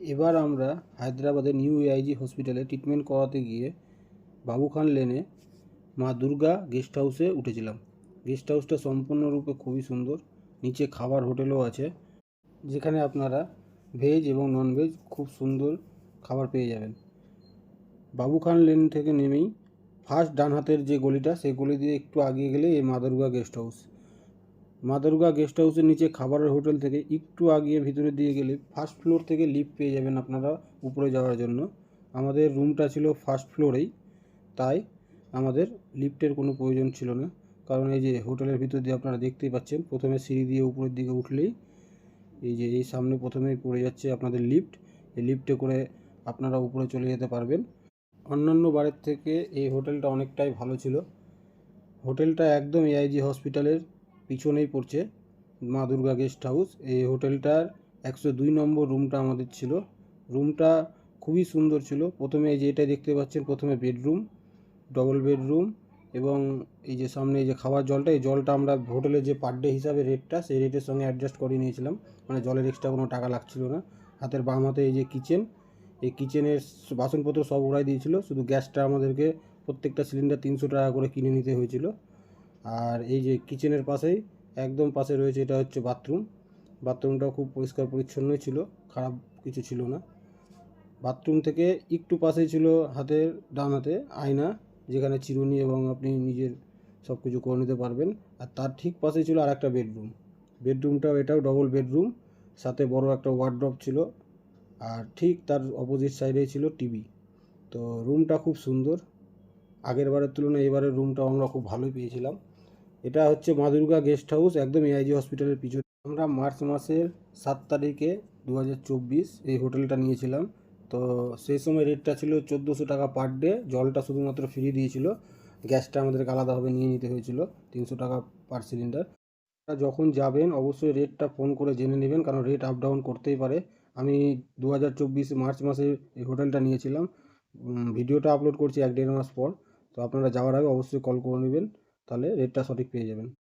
এবার আমরা হায়দ্রাবাদের নিউ এআইজি হসপিটালে ট্রিটমেন্ট করাতে গিয়ে বাবু খান লেনে মা দুর্গা গেস্ট হাউসে উঠেছিলাম। গেস্ট হাউসটা সম্পূর্ণরূপে খুবই সুন্দর। নিচে খাবার হোটেলও আছে। যেখানে আপনারা ভেজ এবং ননভেজ খুব সুন্দর খাবার পেয়ে যাবেন। বাবু খান লেন থেকে নেমেই ফার্স্ট ডান হাতের যে গলিটা, সেই গলি দিয়ে একটু আগিয়ে গেলে এই মা দুর্গা গেস্ট হাউস। মা দুর্গা গেস্ট হাউসের নিচে খাবারের হোটেল থেকে একটু আগিয়ে ভিতরে দিয়ে গেলে ফার্স্ট ফ্লোর থেকে লিফট পেয়ে যাবেন আপনারা উপরে যাওয়ার জন্য। আমাদের রুমটা ছিল ফার্স্ট ফ্লোরেই তাই আমাদের লিফটের কোনো প্রয়োজন ছিল না। কারণ এই যে হোটেলের ভিতর দিয়ে আপনারা দেখতেই পাচ্ছেন, প্রথমে সিঁড়ি দিয়ে উপরের দিকে উঠলেই এই যে এই সামনে প্রথমেই পড়ে যাচ্ছে আপনাদের লিফট এই লিফটে করে আপনারা উপরে চলে যেতে পারবেন। অন্যান্য বারের থেকে এই হোটেলটা অনেকটাই ভালো ছিল। হোটেলটা একদম এআইজি হসপিটালের পিছনেই পড়ছে মা দুর্গা গেস্ট হাউস। এই হোটেলটার একশো দুই নম্বর রুমটা আমাদের ছিল। রুমটা খুবই সুন্দর ছিল। প্রথমে এই যে এটা দেখতে পাচ্ছেন, প্রথমে বেডরুম, ডবল বেডরুম এবং এই যে সামনে এই যে খাওয়ার জলটা, এই জলটা আমরা হোটেলের যে পার ডে হিসাবে রেটটা, সেই রেটের সঙ্গে অ্যাডজাস্ট করে নিয়েছিলাম। মানে জলের এক্সট্রা কোনো টাকা লাগছিল না। হাতের বাম হাতে এই যে কিচেন এই কিচেনের বাসনপত্র সব ওরাই দিয়েছিল। শুধু গ্যাসটা আমাদেরকে প্রত্যেকটা সিলিন্ডার তিনশো টাকা করে কিনে নিতে হয়েছিল। আর এই যে কিচেনের পাশেই একদম পাশে রয়েছে এটা হচ্ছে বাথরুম বাথরুমটাও খুব পরিষ্কার পরিচ্ছন্নই ছিল, খারাপ কিছু ছিল না। বাথরুম থেকে একটু পাশেই ছিল হাতের ডান হাতে আয়না, যেখানে চিরুনি এবং আপনি নিজের সব কিছু করে নিতে পারবেন। আর তার ঠিক পাশেই ছিল আর একটা বেডরুম বেডরুমটাও এটাও ডবল বেডরুম সাথে বড় একটা ওয়ার্ড্রপ ছিল। আর ঠিক তার অপোজিট সাইডেই ছিল টিভি তো রুমটা খুব সুন্দর। আগের বারের তুলনায় এবারের রুমটাও আমরা খুব ভালোই পেয়েছিলাম। এটা হচ্ছে মা দুর্গা গেস্ট হাউস, একদম এআইজি হসপিটালের পিছনে। আমরা মার্চ মাসের সাত তারিখে দু হাজার চব্বিশ এই হোটেলটা নিয়েছিলাম। তো সেই সময় রেটটা ছিল চোদ্দোশো টাকা পার ডে জলটা শুধুমাত্র ফ্রি দিয়েছিল। গ্যাসটা আমাদেরকে আলাদাভাবে নিয়ে নিতে হয়েছিল, তিনশো টাকা পার সিলিন্ডার যখন যাবেন, অবশ্যই রেটটা ফোন করে জেনে নেবেন, কারণ রেট আপ ডাউন করতেই পারে। আমি দু হাজার চব্বিশ মার্চ মাসে এই হোটেলটা নিয়েছিলাম। ভিডিওটা আপলোড করছি এক দেড় মাস পর। তো আপনারা যাওয়ার আগে অবশ্যই কল করে নেবেন। তাহলে রেটটা সঠিক পেয়ে যাবেন।